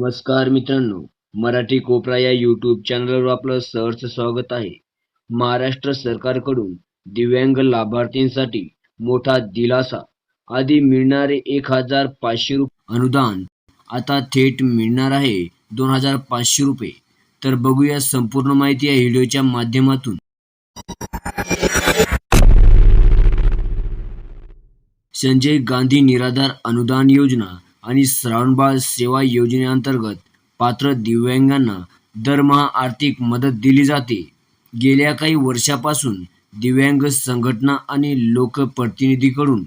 नमस्कार मित्रांनो मराठी कोपरा या यूट्यूब चॅनलवर आपलं सहर्ष स्वागत आहे. महाराष्ट्र सरकारकडून दिव्यांग लाभार्थींसाठी मोठा दिलासा. आधी मिळणारे एक हजार पाचशे रुपये अनुदान आता थेट मिळणार आहे दोन हजार पाचशे रुपये. तर बघूया संपूर्ण माहिती या व्हिडिओच्या माध्यमातून. संजय गांधी निराधार अनुदान योजना आणि श्रावणबाळ सेवा योजनेअंतर्गत पात्र दिव्यांगांना दरमहा आर्थिक मदत दिली जाते. गेल्या काही वर्षापासून दिव्यांग संघटना आणि लोकप्रतिनिधीकडून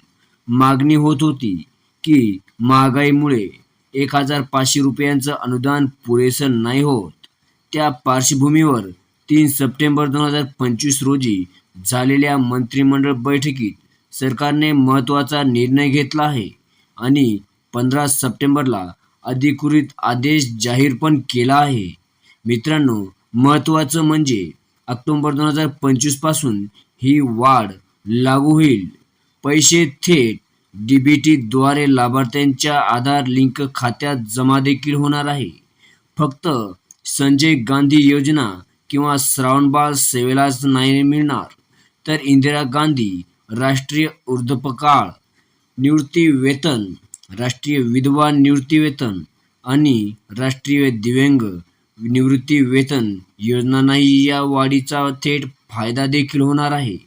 मागणी होत होती की महागाईमुळे एक हजार पाचशे रुपयांचं अनुदान पुरेसं नाही होत. त्या पार्श्वभूमीवर तीन सप्टेंबर दोन हजार पंचवीस रोजी झालेल्या मंत्रिमंडळ बैठकीत सरकारने महत्त्वाचा निर्णय घेतला आहे आणि पंधरा सप्टेंबरला अधिकृत आदेश जाहीर पण केला आहे. मित्रांनो महत्त्वाचं म्हणजे ऑक्टोंबर दोन हजार पंचवीसपासून ही वाढ लागू होईल. पैसे थेट डी बी टीद्वारे लाभार्थ्यांच्या आधार लिंक खात्यात जमा देखील होणार आहे. फक्त संजय गांधी योजना किंवा श्रावणबाळ सेवेलाच नाही मिळणार. तर इंदिरा गांधी राष्ट्रीय वृद्धपकाळ निवृत्ती वेतन राष्ट्रीय विधवा निवृत्तीवेतन आणि राष्ट्रीय दिव्यांग निवृत्ती वेतन योजनांनाही या वाढीचा थेट फायदा देखील होणार आहे.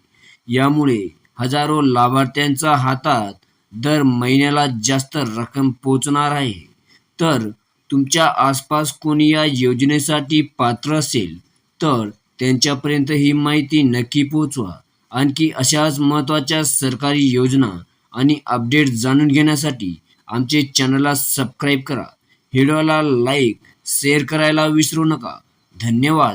यामुळे हजारो लाभार्थ्यांच्या हातात दर महिन्याला जास्त रक्कम पोचणार आहे. तर तुमच्या आसपास कोणी या योजनेसाठी पात्र असेल तर त्यांच्यापर्यंत ही माहिती नक्की पोचवा आणखी अशाच महत्त्वाच्या सरकारी योजना आणि अपडेट जाणून घेण्यासाठी आमचे चॅनलला सबस्क्राईब करा. व्हिडिओला लाईक शेअर करायला विसरू नका. धन्यवाद.